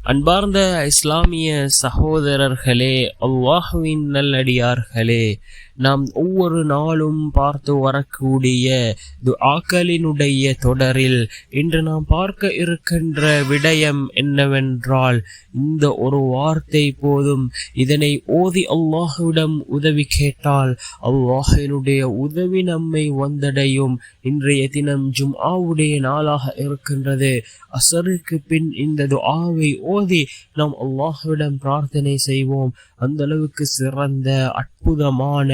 அன்பார்ந்த இஸ்லாமிய சகோதரர்களே அவ்வாஹுவின் நல்லடியார்களே நாம் ஒவ்வொரு நாளும் பார்த்து வரக்கூடிய ஆக்களினுடைய தொடரில் இன்று நாம் பார்க்க இருக்கின்ற விடயம் என்னவென்றால் இந்த ஒரு வார்த்தை போதும் இதனை ஓதி அல்லாஹுவிடம் உதவி கேட்டால் அல்லாஹினுடைய உதவி நம்மை வந்தடையும். இன்றைய தினம் ஜும் ஆவுடைய நாளாக இருக்கின்றது. அசருக்கு பின் இந்த துஆவை ஓதி நாம் அல்லாஹ்விடம் பிரார்த்தனை செய்வோம். அந்த அளவுக்கு சிறந்த அற்புதமான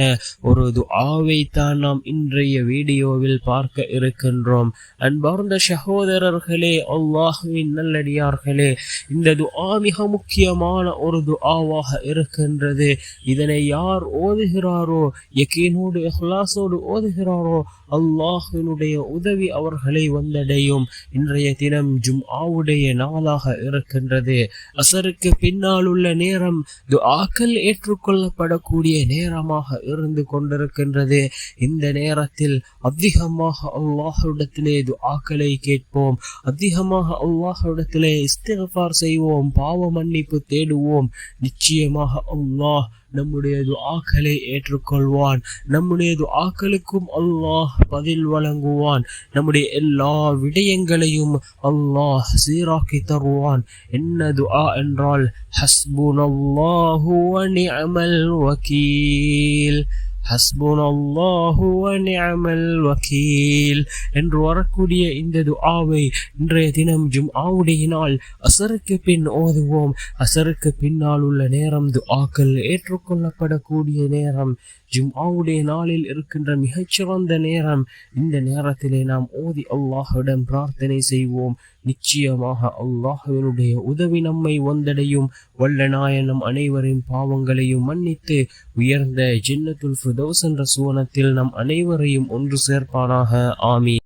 ஒரு துஆவை தான் நாம் இன்றைய வீடியோவில் பார்க்க இருக்கின்றோம். அன்பார்ந்த சகோதரர்களே அல்லாஹுவின் நல்லடியார்களே இந்த துஆ மிக முக்கியமான ஒரு துஆவாக இருக்கின்றது. இதனை யார் ஓதுகிறாரோ யக்கீனோடு இஹ்லாஸோடு ஓதுகிறாரோ அல்லாஹினுடைய உதவி அவர்களை வந்தடையும். இன்றைய தினம் ஜும் ஆவுடைய நாளாக இருக்கின்றது. அசருக்கு பின்னால் உள்ள நேரம் துஆக்கள் ஏற்றுக்கொள்ளப்படக்கூடிய நேரமாக இருந்து கொண்டிருக்கின்றது. இந்த நேரத்தில் அதிகமாக அல்லாஹ்விடத்திலே துஆக்களை கேட்போம். அதிகமாக அல்லாஹ்விடத்திலே இஸ்திஃபார் செய்வோம். பாவ மன்னிப்பு தேடுவோம். நிச்சயமாக அல்லாஹ் நம்முடைய துஆக்களை ஏற்றுக்கொள்வான். நம்முடைய துஆக்களுக்கும் அல்லாஹ் பதில் வழங்குவான். நம்முடைய எல்லா விடயங்களையும் அல்லாஹ் சீராக்கி தருவான். என்ன துஆ என்றால் ஹஸ்புனல்லாஹு வ நிஅமல் வக்கீல் ஹஸ்புனல்லாஹு நிஅமல் வக்கீல் என்று வரக்கூடிய இந்த துஆவை இன்றைய தினம் ஜும்ஆவுடைய நாள் அசருக்கு பின் ஓதுவோம். அசருக்கு பின்னால் உள்ள நேரம் துஆக்கள் ஏற்றுக்கொள்ளப்படக்கூடிய நேரம். ஜும்ஆவுடைய நாளில் இருக்கின்ற மிகச்சிறந்த நேரம். இந்த நேரத்திலே நாம் ஓதி அல்லாஹுடன் பிரார்த்தனை செய்வோம். நிச்சயமாக அல்லாஹுவினுடைய உதவி நம்மை வந்தடையும். வல்ல நாயனம் அனைவரின் பாவங்களையும் மன்னித்து உயர்ந்த ஜின்னத்துல் ஃபிர்தௌஸ் என்ற சுவனத்தில் நம் அனைவரையும் ஒன்று சேர்ப்பானாக. ஆமீன்.